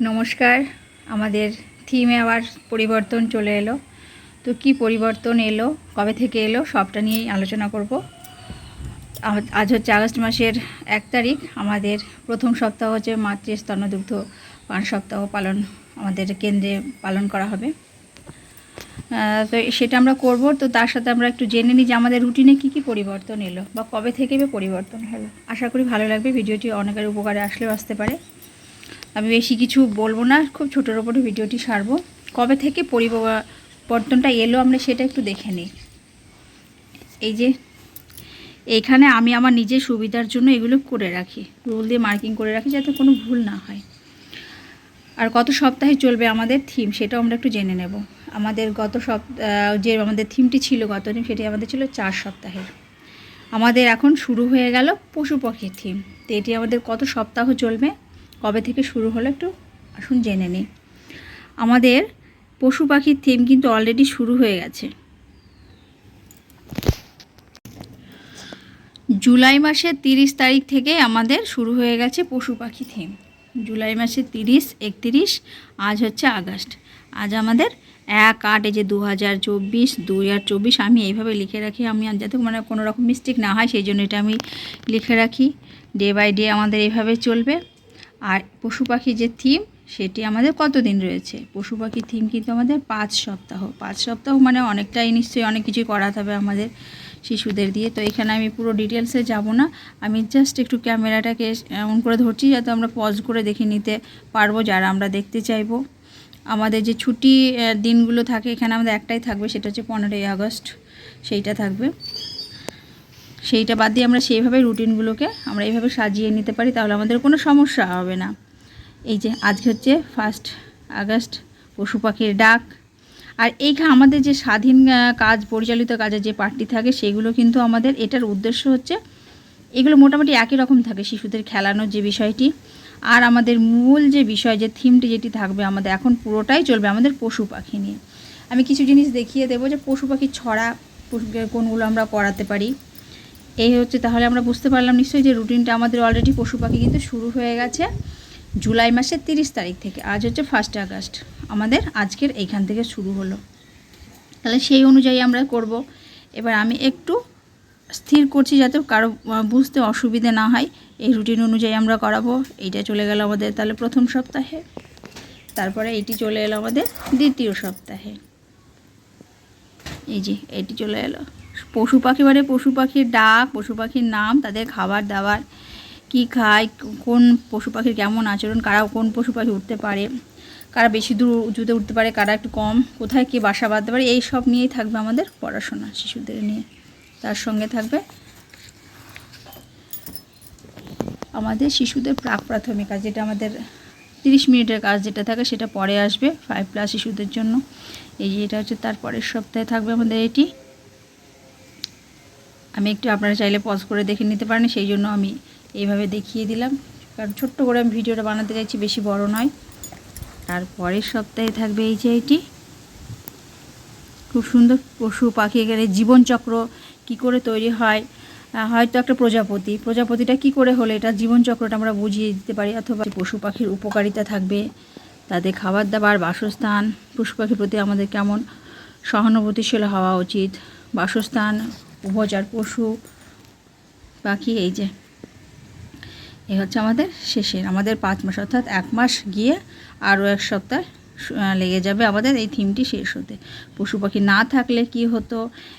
নমস্কার। আমাদের থিমে আবার পরিবর্তন চলে এলো। তো কি পরিবর্তন এলো? কবে থেকে এলো? সবটা নিয়েই আলোচনা করব। আজ হচ্ছে আগস্ট মাসের এক তারিখ। আমাদের প্রথম সপ্তাহ হচ্ছে মাতৃ স্তন্যদুগ্ধ পাঁচ সপ্তাহ পালন আমাদের কেন্দ্রে পালন করা হবে। তো সেটা আমরা করব। তো তার সাথে আমরা একটু জেনে নিই যে আমাদের রুটিনে কি কি পরিবর্তন এলো বা কবে থেকে পরিবর্তন হলো। আশা করি ভালো লাগবে। ভিডিওটি অনেকের উপকারে আসলেও আসতে পারে। আমি বেশি কিছু বলব না, খুব ছোটোর ওপরে ভিডিওটি সারবো। কবে থেকে পরিবর্তনটা এলো আমরা সেটা একটু দেখে নিই। এই যে, এইখানে আমি আমার নিজের সুবিধার জন্য এগুলো করে রাখি, রুল দিয়ে মার্কিং করে রাখি যাতে কোনো ভুল না হয়। আর কত সপ্তাহে চলবে আমাদের থিম, সেটাও আমরা একটু জেনে নেব। আমাদের গত সপ্তাহ যে আমাদের থিমটি ছিল গত দিন, সেটি আমাদের ছিল চার সপ্তাহের। আমাদের এখন শুরু হয়ে গেল পশু পাখির থিম। তো এটি আমাদের কত সপ্তাহ চলবে। কবে থেকে শুরু হলো একটু আসুন জেনে নিই। আমাদের পশু পাখির থিম কিন্তু অলরেডি শুরু হয়ে গেছে। জুলাই মাসের তিরিশ তারিখ থেকে আমাদের শুরু হয়ে গেছে পশু পাখি থিম জুলাই মাসের তিরিশ, একত্রিশ, আজ হচ্ছে আগস্ট। আজ আমাদের এক আট, এই যে দু হাজার চব্বিশ, দুই আর চব্বিশ, আমি এইভাবে লিখে রাখি, আমি যাতে মানে কোনো রকম মিস্টেক না হয়, সেই জন্য এটা আমি লিখে রাখি। ডে বাই ডে আমাদের এইভাবে চলবে। আর পশু পাখি যে থিম সেটি আমাদের কত দিন রয়েছে? পশু পাখি থিম কিন্তু আমাদের পাঁচ সপ্তাহ। পাঁচ সপ্তাহ মানে অনেকটাই নিশ্চয়ই অনেক কিছুই করাতে হবে আমাদের শিশুদের দিয়ে। তো এখানে আমি পুরো ডিটেলসে যাব না। আমি জাস্ট একটু ক্যামেরাটাকে এমন করে ধরছি যাতে আমরা পজ করে দেখে নিতে পারব, যারা আমরা দেখতে চাইব। আমাদের যে ছুটি দিনগুলো থাকে, এখানে আমাদের একটাই থাকবে, সেটা হচ্ছে পনেরোই আগস্ট। সেইটা থাকবে। সেইটা বাদ দিয়ে আমরা সেইভাবে রুটিনগুলোকে আমরা এইভাবে সাজিয়ে নিতে পারি, তাহলে আমাদের কোনো সমস্যা হবে না। এই যে আজকে হচ্ছে ফার্স্ট আগস্ট, পশু পাখির ডাক। আর এইখানে আমাদের যে স্বাধীন কাজ, পরিচালিত কাজের যে পার্টি থাকে, সেগুলো কিন্তু আমাদের এটার উদ্দেশ্য হচ্ছে, এগুলো মোটামুটি একই রকম থাকে, শিশুদের খেলানোর যে বিষয়টি, আর আমাদের মূল যে বিষয়, যে থিমটি যেটি থাকবে, আমাদের এখন পুরোটাই চলবে আমাদের পশু পাখি নিয়ে। আমি কিছু জিনিস দেখিয়ে দেবো যে পশু পাখির ছড়া কোনগুলো আমরা করাতে পারি। এই হচ্ছে, তাহলে আমরা বুঝতে পারলাম নিশ্চয়ই যে রুটিনটা আমাদের অলরেডি পশু পাখি কিন্তু শুরু হয়ে গেছে জুলাই মাসের তিরিশ তারিখ থেকে। আজ হচ্ছে ফার্স্ট আগস্ট। আমাদের আজকের এইখান থেকে শুরু হলো। তাহলে সেই অনুযায়ী আমরা করব। এবার আমি একটু স্থির করছি যাতে কারও বুঝতে অসুবিধে না হয়। এই রুটিন অনুযায়ী আমরা করাবো। এইটা চলে গেল আমাদের তাহলে প্রথম সপ্তাহে। তারপরে এটি চলে এলো আমাদের দ্বিতীয় সপ্তাহে। এই যে, এটি চলে এলো। পশু পাখি মানে পশু পাখির ডাক, পশু পাখির নাম, তাদের খাবার দাবার, কি খায়, কোন পশু পাখির কেমন আচরণ, কারা কোন পশু পাখি উঠতে পারে, কারা বেশি দূর উঁচুতে উঠতে পারে, কারা একটু কম, কোথায় কে বাসা বাঁধতে পারে, এই সব নিয়েই থাকবে আমাদের পড়াশোনা শিশুদের নিয়ে। তার সঙ্গে থাকবে আমাদের শিশুদের প্রাক প্রাথমিক কাজ, যেটা আমাদের তিরিশ মিনিটের কাজ যেটা থাকে সেটা পরে আসবে ফাইভ প্লাস শিশুদের জন্য। এই এটা হচ্ছে তার পরের সপ্তাহে থাকবে আমাদের এটি। আমি একটু আপনারা চাইলে পজ করে দেখে নিতে পারেন, সেই জন্য আমি এইভাবে দেখিয়ে দিলাম। কারণ ছোট্ট করে আমি ভিডিওটা বানাতে চাইছি, বেশি বড় নয়। তার পরের সপ্তাহে থাকবে এই যে এটি। খুব সুন্দর পশু পাখি এখানে জীবনচক্র কি করে তৈরি হয় হয়তো একটা প্রজাপতি। প্রজাপতিটা কি করে হলে এটা জীবনচক্রটা আমরা বুঝিয়ে দিতে পারি? অথবা পশু পাখির উপকারিতা থাকবে, তাদের খাবার দাবার, বাসস্থান, পশু পাখির প্রতি আমাদের কেমন সহানুভূতিশীল হওয়া উচিত? বাসস্থান উভচার পশু, পাখি, এই যে। এই হচ্ছে আমাদের শেষের, আমাদের পাঁচ মাস, অর্থাৎ এক মাস গিয়ে আরও এক সপ্তাহ লেগে যাবে আমাদের এই থিমটি শেষ হতে। পশু পাখি না থাকলে কি হতো?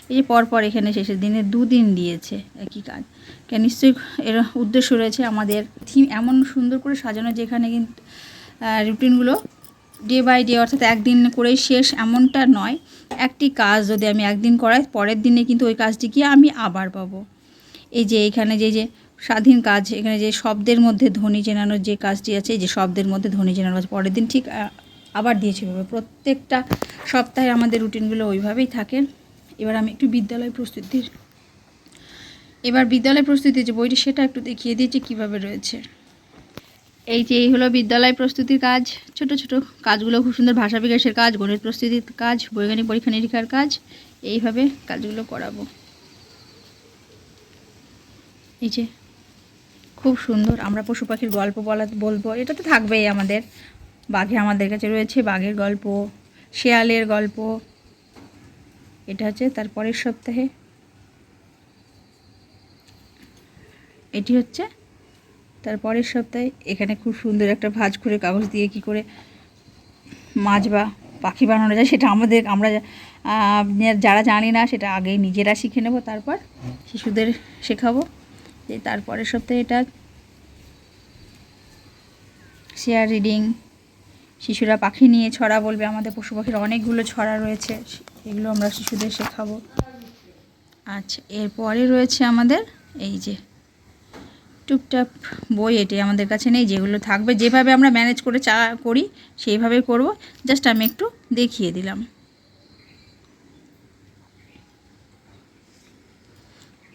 এই যে পরপর এখানে শেষের দিনে দুদিন দিয়েছে একই কাজ। কেন নিশ্চয়ই এর উদ্দেশ্য রয়েছে আমাদের থিম এমন সুন্দর করে সাজানো যেখানে কিন্তু রুটিনগুলো ডে বাই ডে অর্থাৎ একদিন করেই শেষ এমনটা নয়। একটি কাজ যদি আমি একদিন করাই, পরের দিনে কিন্তু ওই কাজটি গিয়ে আমি আবার পাবো। এই যে এখানে যে যে স্বাধীন কাজ, এখানে যে শব্দের মধ্যে ধ্বনি চেনানোর যে কাজটি আছে, এই যে শব্দের মধ্যে ধ্বনি চেনানো আছে, পরের দিন ঠিক আবার দিয়েছে প্রত্যেকটা সপ্তাহে আমাদের রুটিনগুলো ওইভাবেই থাকে। এবার আমি একটু বিদ্যালয় প্রস্তুতির, এবার বিদ্যালয় প্রস্তুতির যে বইটি, সেটা একটু দেখিয়ে দিয়েছি কীভাবে রয়েছে। এই যে এই হলো বিদ্যালয় প্রস্তুতির কাজ, ছোট ছোট কাজগুলো, খুব সুন্দর ভাষা বিকাশের কাজ, গণিত প্রস্তুতির কাজ, বৈজ্ঞানিক পরীক্ষা নিরীক্ষার কাজ, এইভাবে কাজগুলো করাবো। এই যে, খুব সুন্দর, আমরা পশু পাখির গল্প বলা, বলব, এটা তো থাকবেই আমাদের। বাঘে আমাদের কাছে রয়েছে বাঘের গল্প, শেয়ালের গল্প, এটা হচ্ছে তার পরের সপ্তাহে। এটি হচ্ছে তার পরের সপ্তাহে এখানে খুব সুন্দর একটা ভাঁজ করে কাগজ দিয়ে কি করে মাছ বা পাখি বানানো যায়, সেটা আমাদের, আমরা যারা জানি না, সেটা আগে নিজেরা শিখে নেব। তারপর শিশুদের শেখাবো। যে তারপরের সপ্তাহে এটা শেয়ার রিডিং শিশুরা পাখি নিয়ে ছড়া বলবে। আমাদের পশু পাখির অনেকগুলো ছড়া রয়েছে, এগুলো আমরা শিশুদের শেখাবো। আচ্ছা এরপরে রয়েছে আমাদের এই যে টুকটাক বই এটি আমাদের কাছে নেই, যেগুলো থাকবে। যেভাবে আমরা ম্যানেজ করে চা করি, সেইভাবে করব। জাস্ট আমি একটু দেখিয়ে দিলাম।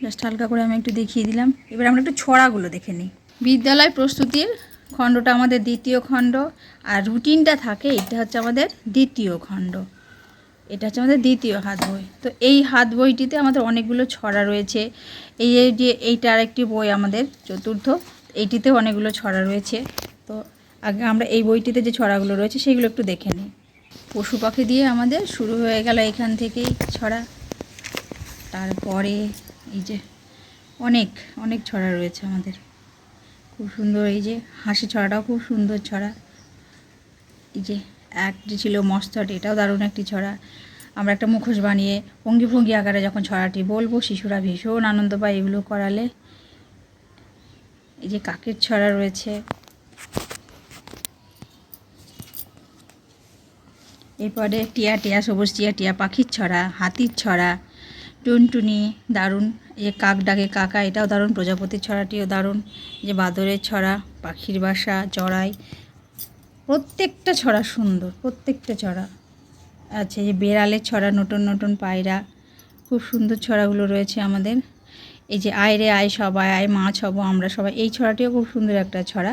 জাস্ট হালকা করে আমি একটু দেখিয়ে দিলাম। এবার আমরা একটু ছড়াগুলো দেখে নিই। বিদ্যালয় প্রস্তুতির খণ্ডটা আমাদের দ্বিতীয় খণ্ড, আর রুটিনটা থাকে, এটা হচ্ছে আমাদের দ্বিতীয় খণ্ড। এটা হচ্ছে আমাদের দ্বিতীয় হাত বই। তো এই হাত বইটিতে আমাদের অনেকগুলো ছড়া রয়েছে। এই যে এইটা আরেকটি বই আমাদের, চতুর্থ, এইটিতেও অনেকগুলো ছড়া রয়েছে। তো আগে আমরা এই বইটিতে যে ছড়াগুলো রয়েছে, সেগুলো একটু দেখে নিই। পশু পাখি দিয়ে আমাদের শুরু হয়ে গেল এখান থেকেই ছড়া। তারপরে এই যে অনেক অনেক ছড়া রয়েছে আমাদের। খুব সুন্দর এই যে হাসি ছড়াটাও খুব সুন্দর ছড়া। এই যে একটি ছিল মস্তট, এটাও দারুণ একটি ছড়া। আমরা একটা মুখোশ বানিয়ে ভঙ্গি ভঙ্গি আকারে যখন ছড়াটি বলব, শিশুরা ভীষণ আনন্দ পায় এগুলো করালে। এই যে কাকের ছড়া রয়েছে। এরপরে টিয়া টিয়া, সবুজ টিয়া টিয়া পাখির ছড়া, হাতির ছড়া, টুনটুনি, দারুণ। যে কাক ডাকে কাকা, এটাও দারুণ। প্রজাপতির ছড়াটিও দারুণ। যে বাদরের ছড়া, পাখির বাসা, চড়াই প্রত্যেকটা ছড়া সুন্দর, প্রত্যেকটা ছড়া। আচ্ছা যে বেড়ালের ছড়া, নতুন নতুন পায়রা, খুব সুন্দর ছড়াগুলো রয়েছে আমাদের। এই যে আয় রে আয় সবাই, আয় মাছ হব আমরা সবাই, এই ছড়াটিও খুব সুন্দর একটা ছড়া।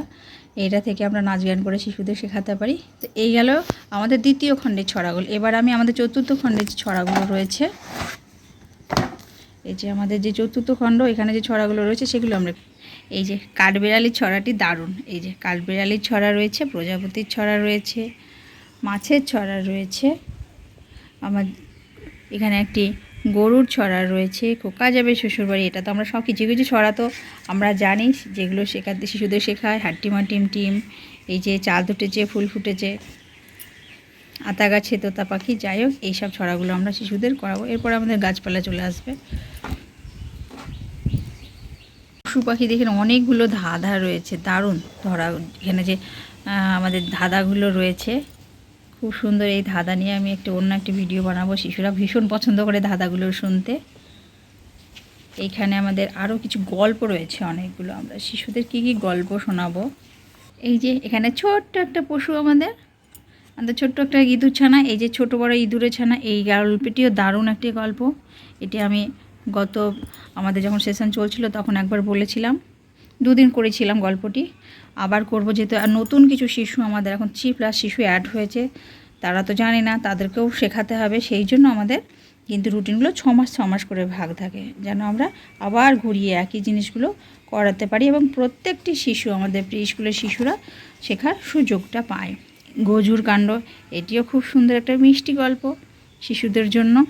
এটা থেকে আমরা নাচ গান করে শিশুদের শেখাতে পারি। তো এই গেল আমাদের দ্বিতীয় খণ্ডের ছড়াগুলো। এবার আমি আমাদের চতুর্থ খণ্ডের ছড়াগুলো রয়েছে, এই যে আমাদের যে চতুর্থ খণ্ড, এখানে যে ছড়াগুলো রয়েছে, সেগুলো আমরা এই যে কাঠবেড়ালির ছড়াটি দারুণ। এই যে কাঠবেড়ালির ছড়া রয়েছে, প্রজাপতির ছড়া রয়েছে, মাছের ছড়া রয়েছে। আমার এখানে একটি গরুর ছড়া রয়েছে, খোকা যাবে শ্বশুরবাড়ি, এটা তো আমরা সব কিছু কিছু ছড়া তো আমরা জানি, যেগুলো শেখাতে শিশুদের শেখায় হাট্টিমা টিম টিম, এই যে চাল ফুটেছে ফুল ফুটেছে, আতা গাছে, তোতা পাখি, যাই হোক এইসব ছড়াগুলো আমরা শিশুদের করাবো। এরপর আমাদের গাছপালা চলে আসবে। পশু পাখি দেখেন অনেকগুলো ধাঁধা রয়েছে, দারুণ। ধরা এখানে যে আমাদের ধাঁধাগুলো রয়েছে, খুব সুন্দর এই ধাঁধা নিয়ে আমি একটি অন্য একটি ভিডিও বানাবো। শিশুরা ভীষণ পছন্দ করে ধাঁধাগুলো শুনতে। এইখানে আমাদের আরও কিছু গল্প রয়েছে অনেকগুলো। আমরা শিশুদের কি কি গল্প শোনাবো? এই যে, এখানে ছোট্ট একটা পশু আমাদের। আমাদের ছোট্ট একটা ইঁদুর ছানা, এই যে ছোট বড় ইঁদুরের ছানা, এই গল্পটিও দারুণ একটি গল্প। এটি আমি গত আমাদের যখন সেশন চলছিল তখন একবার বলেছিলাম, দুদিন করেছিলাম গল্পটি, আবার করব যেহেতু আর নতুন কিছু শিশু আমাদের এখন থ্রি প্লাস শিশু অ্যাড হয়েছে, তারা তো জানে না, তাদেরকেও শেখাতে হবে, সেই জন্য আমাদের কিন্তু রুটিনগুলো ছ মাস ছ মাস করে ভাগ থাকে, যেন আমরা আবার ঘুরিয়ে একই জিনিসগুলো করাতে পারি এবং প্রত্যেকটি শিশু আমাদের প্রি স্কুলের শিশুরা শেখার সুযোগটা পায়। গজুর কাণ্ড, এটিও খুব সুন্দর একটা মিষ্টি গল্প শিশুদের জন্য।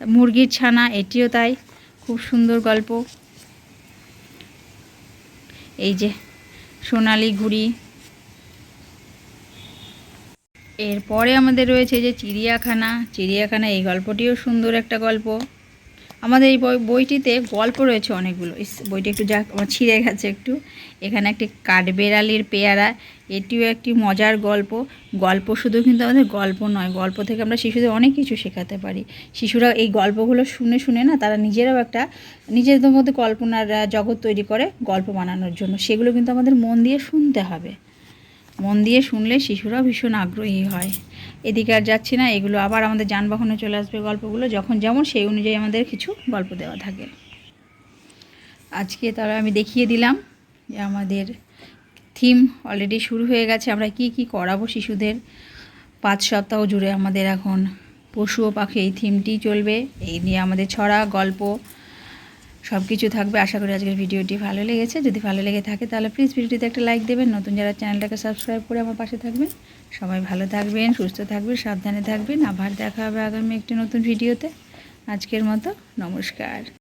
মুরগির ছানা, এটিও তাই। খুব সুন্দর গল্প। এই যে, সোনালি ঘুড়ি এরপরে আমাদের রয়েছে যে চিড়িয়াখানা। চিড়িয়াখানা, এই গল্পটিও সুন্দর একটা গল্প। আমাদের এই বই বইটিতে গল্প রয়েছে অনেকগুলো। বইটি একটু যা আমার ছিঁড়ে গেছে একটু। এখানে একটি কাঠবেড়ালির পেয়ারা, এটিও একটি মজার গল্প। গল্প শুধু কিন্তু আমাদের গল্প নয়, গল্প থেকে আমরা শিশুদের অনেক কিছু শেখাতে পারি। শিশুরা এই গল্পগুলো শুনে শুনে না, তারা নিজেরাও একটা, নিজেদের মধ্যে কল্পনার জগৎ তৈরি করে গল্প বানানোর জন্য। সেগুলো কিন্তু আমাদের মন দিয়ে শুনতে হবে। মন দিয়ে শুনলে শিশুরাও ভীষণ আগ্রহী হয়। এদিকে আর যাচ্ছি না, এগুলো আবার আমাদের যানবাহনে চলে আসবে গল্পগুলো, যখন যেমন সেই অনুযায়ী আমাদের কিছু গল্প দেওয়া থাকে। আজকে তারা আমি দেখিয়ে দিলাম যে আমাদের থিম অলরেডি শুরু হয়ে গেছে, আমরা কি কি করাবো শিশুদের। পাঁচ সপ্তাহ জুড়ে আমাদের এখন পশু ও পাখি, এই থিমটি চলবে, এই নিয়ে আমাদের ছড়া গল্প। সব কিছু থাকবে। আশা করি আজকের ভিডিওটি ভালো লেগেছে। যদি ভালো লেগে থাকে তাহলে প্লিজ ভিডিওটিতে একটা লাইক দেবেন। নতুন যারা চ্যানেলটাকে সাবস্ক্রাইব করে আমার পাশে থাকবেন, সবাই ভালো থাকবেন, সুস্থ থাকবেন, সাবধানে থাকবেন। আবার দেখা হবে আগামী একটি নতুন ভিডিওতে। আজকের মতো নমস্কার।